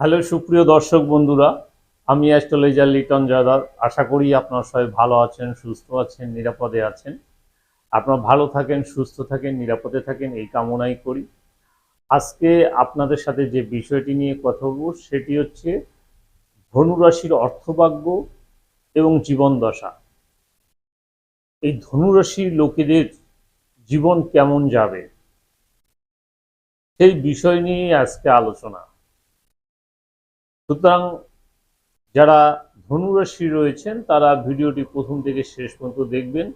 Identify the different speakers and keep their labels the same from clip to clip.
Speaker 1: hello সুপ্রিয় দর্শক বন্ধুরা আমি অ্যাস্ট্রোলজার লিটন জয়দার আশা করি আপনার সবাই ভালো আছেন সুস্থ আছেন নিরাপদে আছেন আপনার ভালো থাকেন সুস্থ থাকেন নিরাপদে থাকেন এই কামনাই করি আজকে আপনাদের সাথে যে বিষয়টি নিয়ে কথা বলব সেটি হচ্ছে ধনুরাশির অর্থভাগ্য এবং জীবন দশা এই ধনুরাশির লোকেদের জীবন কেমন যাবে সেই বিষয় নিয়ে আজকে আলোচনা সুতরাং যারা ধনুরাশি রয়েছেন তারা ভিডিওটি প্রথম থেকে শেষ পর্যন্ত দেখবেন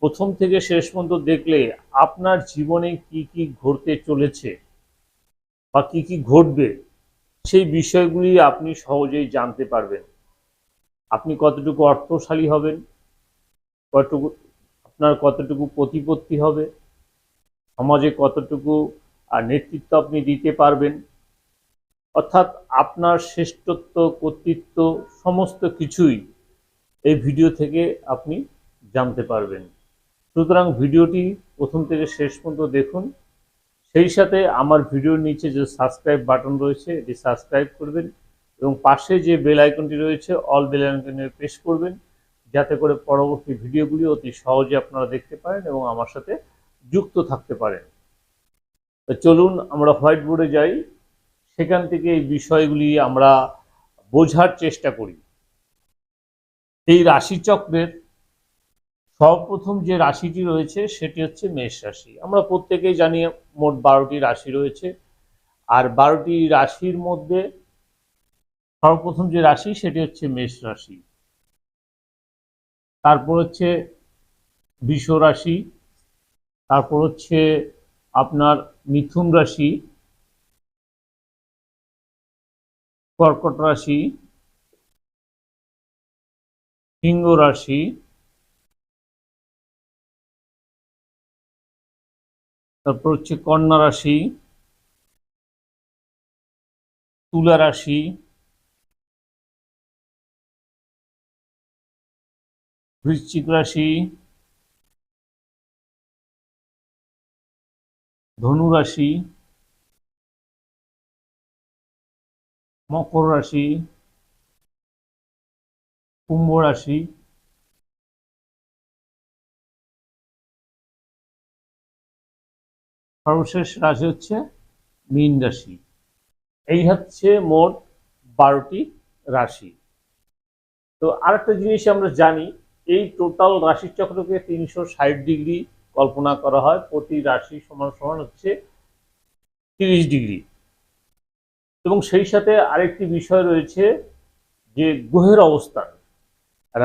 Speaker 1: প্রথম থেকে শেষ পর্যন্ত দেখলে আপনার জীবনে কি কি ঘটতে চলেছে বা কি কি ঘটবে সেই বিষয়গুলি আপনি সহজেই জানতে পারবেন আপনি কতটুকু অর্থশালী হবেন কতটুকু আপনার কতটুকু প্রতিপত্তি হবে সমাজে কতটুকু নেতৃত্ব আপনি দিতে পারবেন অর্থাৎ আপনার শ্রেষ্ঠত্ব কর্তৃত্ব সমস্ত কিছুই এই ভিডিও থেকে আপনি জানতে পারবেন সুতরাং ভিডিওটি প্রথম থেকে শেষ পর্যন্ত দেখুন সেই সাথে আমার ভিডিওর নিচে যে সাবস্ক্রাইব বাটন রয়েছে এটি সাবস্ক্রাইব করবেন এবং পাশে যে বেল আইকনটি রয়েছে অল বেল আইকনে প্রেস করবেন যাতে করে পরবর্তী ভিডিওগুলি অতি সহজে আপনারা দেখতে পারেন এবং আমার সাথে যুক্ত থাকতে পারেন চলুন আমরা হোয়াইট বোর্ডে যাই সেখান থেকে এই বিষয়গুলি আমরা বোঝার চেষ্টা করি এই রাশিচক্রের সর্বপ্রথম যে রাশিটি রয়েছে সেটি হচ্ছে মেষ রাশি আমরা প্রত্যেকেই জানি মোট বারোটি রাশি রয়েছে আর বারোটি রাশির মধ্যে সর্বপ্রথম যে রাশি সেটি হচ্ছে মেষ রাশি তারপর হচ্ছে বৃষ রাশি তারপর হচ্ছে আপনার মিথুন রাশি কর্কট রাশি সিংহ রাশি তারপর হচ্ছে কন্যা রাশি তুলা রাশি বৃশ্চিক রাশি ধনু রাশি মকর রাশি কুম্ভ রাশি সর্বশেষ রাশি হচ্ছে মীন রাশি এই হচ্ছে মোট বারোটি রাশি তো আরেকটা জিনিস আমরা জানি এই টোটাল রাশি চক্রকে তিনশো ষাট ডিগ্রি কল্পনা করা হয় প্রতি রাশি সমান সমান হচ্ছে তিরিশ ডিগ্রি এবং সেই সাথে আরেকটি বিষয় রয়েছে যে গ্রহের অবস্থান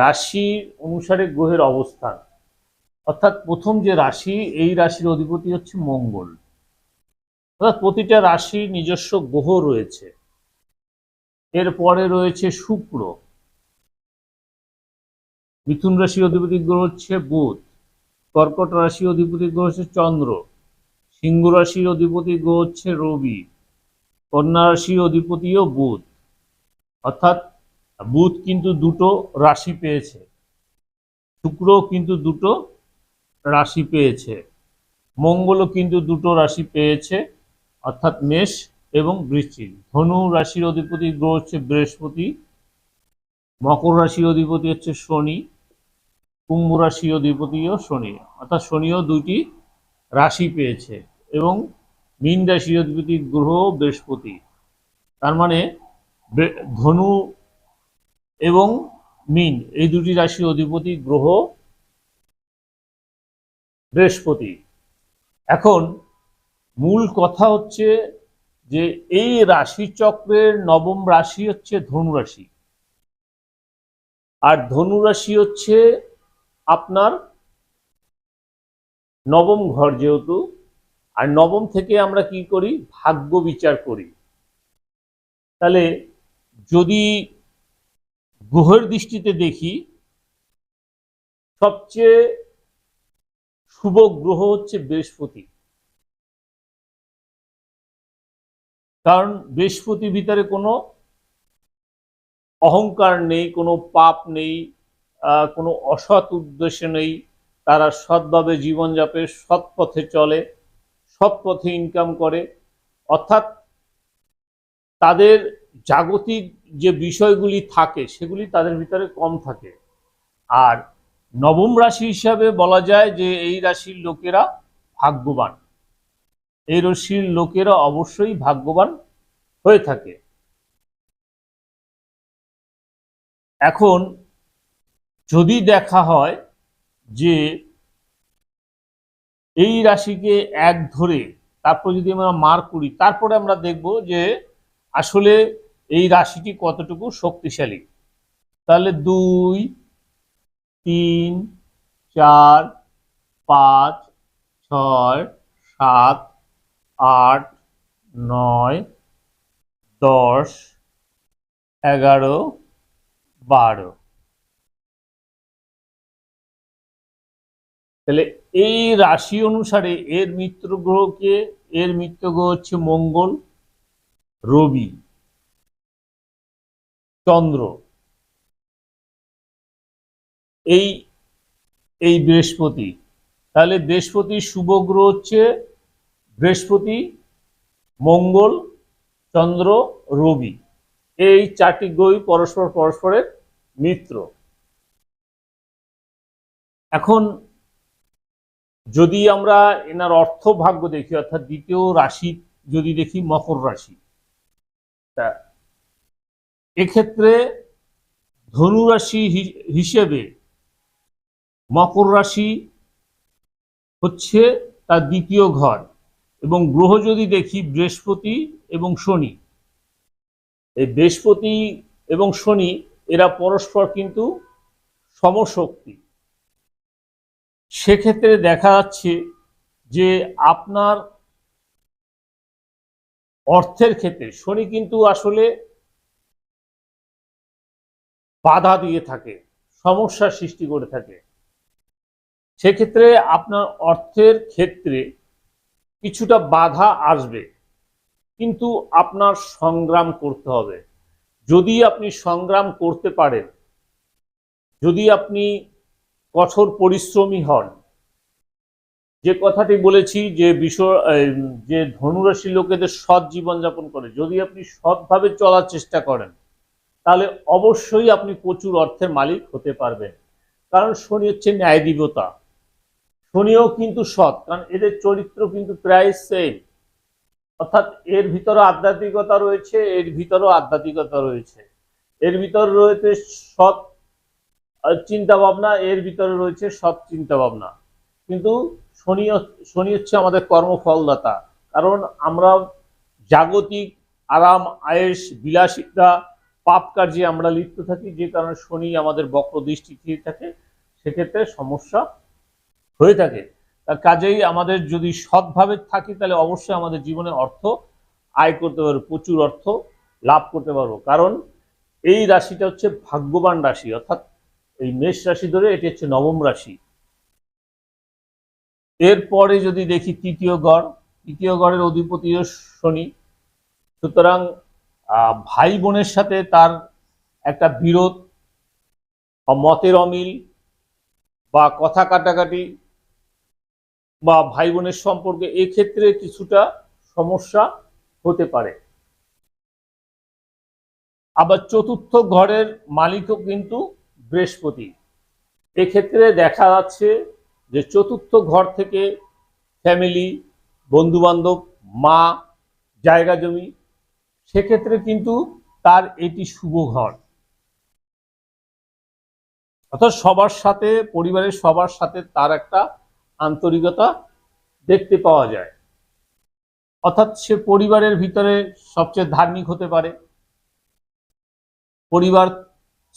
Speaker 1: রাশি অনুসারে গ্রহের অবস্থান অর্থাৎ প্রথম যে রাশি এই রাশির অধিপতি হচ্ছে মঙ্গল অর্থাৎ প্রতিটা রাশি নিজস্ব গ্রহ রয়েছে এরপরে রয়েছে শুক্র মিথুন রাশি অধিপতি গ্রহ হচ্ছে বুধ কর্কট রাশি অধিপতি গ্রহ হচ্ছে চন্দ্র সিংহ রাশির অধিপতি গ্রহ হচ্ছে রবি কন্যা রাশির অধিপতিও বুধ অর্থাৎ বুধ কিন্তু দুটো রাশি পেয়েছে শুক্র কিন্তু দুটো রাশি পেয়েছে মঙ্গলও কিন্তু দুটো রাশি পেয়েছে অর্থাৎ মেষ এবং বৃশ্চিক ধনু রাশির অধিপতি গ্রহ হচ্ছে বৃহস্পতি মকর রাশির অধিপতি হচ্ছে শনি কুম্ভ রাশির অধিপতিও শনি অর্থাৎ শনিও দুইটি রাশি পেয়েছে এবং মীন রাশি অধিপতি গ্রহ বৃহস্পতি তার মানে ধনু এবং মিন এই দুটি রাশি অধিপতি গ্রহ বৃহস্পতি এখন মূল কথা হচ্ছে যে এই রাশি চক্রের নবম রাশি হচ্ছে ধনু রাশি আর ধনু রাশি হচ্ছে আপনার নবম ঘর যেহেতু আর নবম থেকে আমরা কি করি ভাগ্য বিচার করি তাহলে যদি গ্রহের দৃষ্টিতে দেখি সবচেয়ে শুভ গ্রহ হচ্ছে বৃহস্পতি কারণ বৃহস্পতি ভিতরে কোনো অহংকার নেই কোনো পাপ নেই কোনো অসৎ উদ্দেশ্য নেই তারা সৎভাবে জীবনযাপে সৎ পথে চলে সব পথে ইনকাম করে অর্থাৎ তাদের জাগতিক যে বিষয়গুলি থাকে সেগুলি তাদের ভিতরে কম থাকে আর নবম রাশি হিসাবে বলা যায় যে এই রাশির লোকেরা ভাগ্যবান এই রাশির লোকেরা অবশ্যই ভাগ্যবান হয়ে থাকে এখন যদি দেখা হয় যে এই রাশিকে এক ধরে তারপর যদি আমরা মার করি তারপরে আমরা দেখব যে আসলে এই রাশিটি কতটুকু শক্তিশালী তাহলে দুই তিন চার পাঁচ ছয় সাত আট নয় দশ এগারো বারো তাহলে এই রাশি অনুসারে এর মিত্র গ্রহকে এর মিত্র গ্রহ হচ্ছে মঙ্গল রবি চন্দ্র এই এই বৃহস্পতি তাহলে বৃহস্পতি শুভ গ্রহ হচ্ছে বৃহস্পতি মঙ্গল চন্দ্র রবি এই চারটি গ্রহই পরস্পর পরস্পরের মিত্র এখন যদি আমরা এনার অর্থ ভাগ্য দেখি অর্থাৎ দ্বিতীয় রাশি যদি দেখি মকর রাশি তা এক্ষেত্রে ধনুরাশি হিসেবে মকর রাশি হচ্ছে তার দ্বিতীয় ঘর এবং গ্রহ যদি দেখি বৃহস্পতি এবং শনি এই বৃহস্পতি এবং শনি এরা পরস্পর কিন্তু সমশক্তি সেক্ষেত্রে দেখা যাচ্ছে যে আপনার অর্থের ক্ষেত্রে শনি কিন্তু আসলে বাধা দিয়ে থাকে সমস্যা সৃষ্টি করে থাকে সেক্ষেত্রে আপনার অর্থের ক্ষেত্রে কিছুটা বাধা আসবে কিন্তু আপনার সংগ্রাম করতে হবে যদি আপনি সংগ্রাম করতে পারেন যদি আপনি কঠোর পরিশ্রমী হন যে কথাটি বলেছি যে বিষয় যে ধনুরাশি লোকেদের সৎ জীবনযাপন করে যদি আপনি সৎভাবে চলার চেষ্টা করেন তাহলে অবশ্যই আপনি প্রচুর অর্থের মালিক হতে পারবেন কারণ শনি হচ্ছে ন্যায় দিবতা শনিও কিন্তু সৎ কারণ এদের চরিত্র কিন্তু প্রায় সেম অর্থাৎ এর ভিতরে আধ্যাত্মিকতা রয়েছে এর ভিতরেও আধ্যাত্মিকতা রয়েছে এর ভিতর রয়েছে সৎ চিন্তা ভাবনা এর ভিতরে রয়েছে সব চিন্তা ভাবনা কিন্তু শনি শনি হচ্ছে আমাদের কর্মফলদাতা কারণ আমরা জাগতিক আরাম আয়েস বিলাসিতা পাপ কার্যে আমরা লিপ্ত থাকি যে কারণে শনি আমাদের বক্র দৃষ্টি খেয়ে থাকে সেক্ষেত্রে সমস্যা হয়ে থাকে তার কাজেই আমাদের যদি সৎভাবে থাকি তাহলে অবশ্যই আমাদের জীবনে অর্থ আয় করতে পারবো প্রচুর অর্থ লাভ করতে পারবো কারণ এই রাশিটা হচ্ছে ভাগ্যবান রাশি অর্থাৎ এই মেষ রাশি ধরে এটি হচ্ছে নবম রাশি এরপরে যদি দেখি তৃতীয় গড় তৃতীয় গড়ের অধিপতি শনি সুতরাং ভাই বোনের সাথে তার একটা বিরোধ মতের অমিল বা কথা কাটাকাটি বা ভাই বোনের সম্পর্কে এক্ষেত্রে কিছুটা সমস্যা হতে পারে আবার চতুর্থ ঘরের মালিকও কিন্তু বৃহস্পতি এক্ষেত্রে দেখা যাচ্ছে যে চতুর্থ ঘর থেকে ফ্যামিলি বন্ধুবান্ধব মা জায়গা জমি সেক্ষেত্রে কিন্তু তার এটি শুভ ঘর অর্থাৎ সবার সাথে পরিবারের সবার সাথে তার একটা আন্তরিকতা দেখতে পাওয়া যায় অর্থাৎ সে পরিবারের ভিতরে সবচেয়ে ধার্মিক হতে পারে পরিবার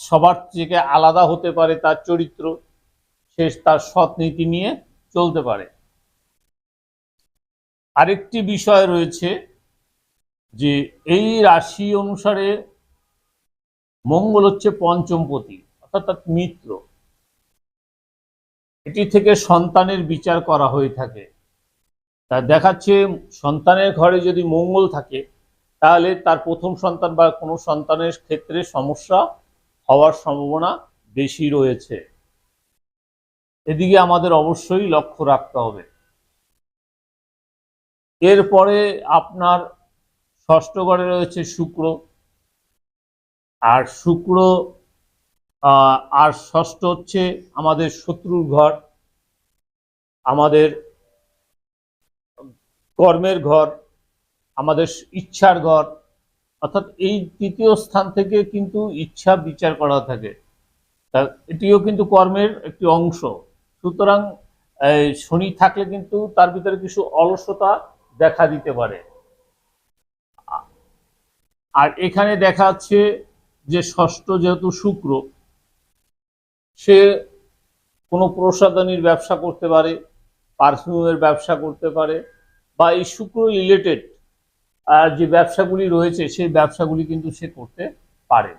Speaker 1: সবার থেকে আলাদা হতে পারে তার চরিত্র সে তার সৎ নীতি নিয়ে চলতে পারে আরেকটি বিষয় রয়েছে যে এই রাশি অনুসারে মঙ্গল হচ্ছে পঞ্চমপতি অর্থাৎ মিত্র এটি থেকে সন্তানের বিচার করা হয়ে থাকে তা দেখাচ্ছে সন্তানের ঘরে যদি মঙ্গল থাকে তাহলে তার প্রথম সন্তান বা কোনো সন্তানের ক্ষেত্রে সমস্যা হওয়ার সম্ভাবনা বেশি রয়েছে এদিকে আমাদের অবশ্যই লক্ষ্য রাখতে হবে এরপরে আপনার ষষ্ঠ ঘরে রয়েছে শুক্র আর শুক্র আর ষষ্ঠ হচ্ছে আমাদের শত্রুর ঘর আমাদের কর্মের ঘর আমাদের ইচ্ছার ঘর অর্থাৎ এই তৃতীয় স্থান থেকে কিন্তু ইচ্ছা বিচার করা থাকে তা এটিও কিন্তু কর্মের একটি অংশ সুতরাং শনি থাকলে কিন্তু তার ভিতরে কিছু অলসতা দেখা দিতে পারে আর এখানে দেখা যাচ্ছে যে ষষ্ঠ যেহেতু শুক্র সে কোনো প্রসাদনীর ব্যবসা করতে পারে পারফিউমের ব্যবসা করতে পারে বা এই শুক্র রিলেটেড যে ব্যবসাগুলি রয়েছে সেই ব্যবসাগুলি কিন্তু সে করতে পারে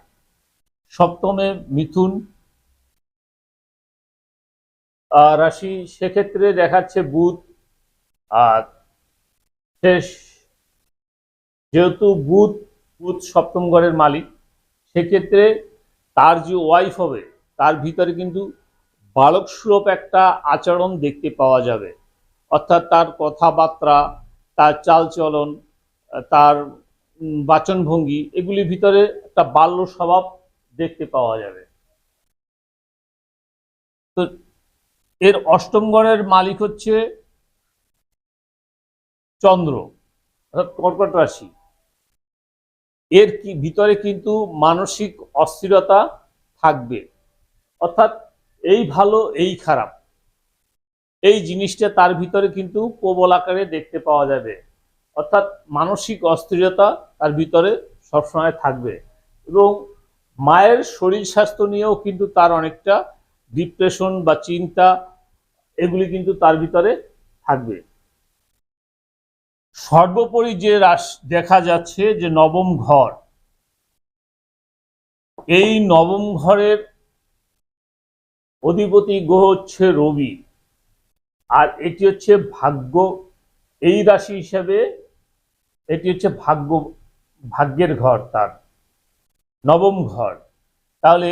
Speaker 1: সপ্তমে মিথুন রাশি সেক্ষেত্রে দেখাচ্ছে বুধ আর শেষ যেহেতু বুধ বুধ সপ্তম ঘরের মালিক সেক্ষেত্রে তার যে ওয়াইফ হবে তার ভিতরে কিন্তু বালক সুলভ একটা আচরণ দেখতে পাওয়া যাবে অর্থাৎ তার কথাবার্তা তার চালচলন তার বাচনভঙ্গি এগুলির ভিতরে একটা বাল্য স্বভাব দেখতে পাওয়া যাবে তো এর অষ্টম গণের মালিক হচ্ছে চন্দ্র অর্থাৎ কর্কট রাশি এর কি ভিতরে কিন্তু মানসিক অস্থিরতা থাকবে অর্থাৎ এই ভালো এই খারাপ এই জিনিসটা তার ভিতরে কিন্তু প্রবল আকারে দেখতে পাওয়া যাবে অর্থাৎ মানসিক অস্থিরতা তার ভিতরে সবসময় থাকবে এবং মায়ের শরীর স্বাস্থ্য নিয়েও কিন্তু তার অনেকটা ডিপ্রেশন বা চিন্তা এগুলি কিন্তু তার ভিতরে থাকবে সর্বোপরি যে রাশ দেখা যাচ্ছে যে নবম ঘর এই নবম ঘরের অধিপতি গ্রহ হচ্ছে রবি আর এটি হচ্ছে ভাগ্য এই রাশি হিসাবে এটি হচ্ছে ভাগ্য ভাগ্যের ঘর তার নবম ঘর তাহলে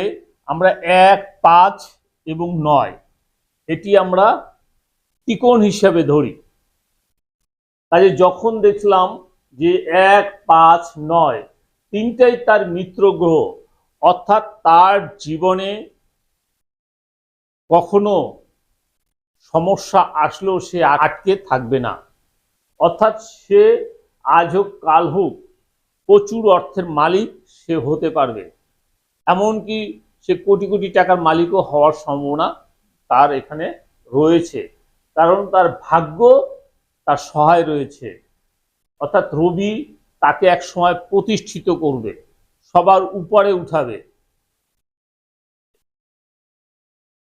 Speaker 1: আমরা এক পাঁচ এবং নয় এটি আমরা ত্রিকোণ হিসাবে ধরি কাজে যখন দেখলাম যে এক পাঁচ নয় তিনটাই তার মিত্র গ্রহ অর্থাৎ তার জীবনে কখনো সমস্যা আসলেও সে আটকে থাকবে না অর্থাৎ সে আজ হোক কাল হোক প্রচুর অর্থের মালিক সে হতে পারবে এমনকি সে কোটি কোটি টাকার মালিকও হওয়ার সম্ভাবনা তার এখানে রয়েছে কারণ তার ভাগ্য তার সহায় রয়েছে অর্থাৎ রবি তাকে এক সময় প্রতিষ্ঠিত করবে সবার উপরে উঠাবে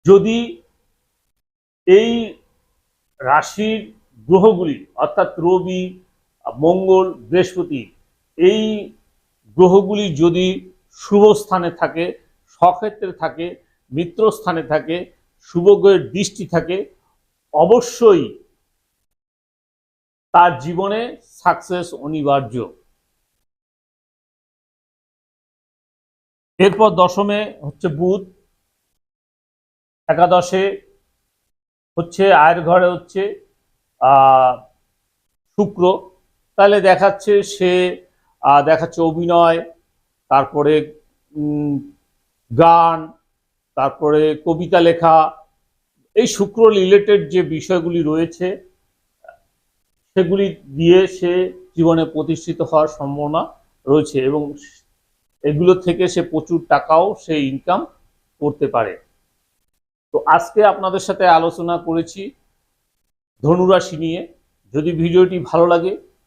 Speaker 1: যদি এই রাশির গ্রহগুলি অর্থাৎ রবি মঙ্গল বৃহস্পতি এই গ্রহগুলি যদি শুভ স্থানে থাকে সক্ষেত্রে থাকে মিত্র স্থানে থাকে শুভগ্রহের দৃষ্টি থাকে অবশ্যই তার জীবনে সাকসেস অনিবার্য এরপর দশমে হচ্ছে বুধ একাদশে হচ্ছে আয়ের ঘরে হচ্ছে শুক্র তাহলে দেখাচ্ছে সে দেখাচ্ছে অভিনয় তারপরে গান তারপরে কবিতা লেখা এই শুক্র রিলেটেড যে বিষয়গুলি রয়েছে সেগুলি দিয়ে সে জীবনে প্রতিষ্ঠিত হওয়ার সম্ভাবনা রয়েছে এবং এগুলো থেকে সে প্রচুর টাকাও সে ইনকাম করতে পারে তো আজকে আপনাদের সাথে আলোচনা করেছি ধনুরাশি নিয়ে যদি ভিডিওটি ভালো লাগে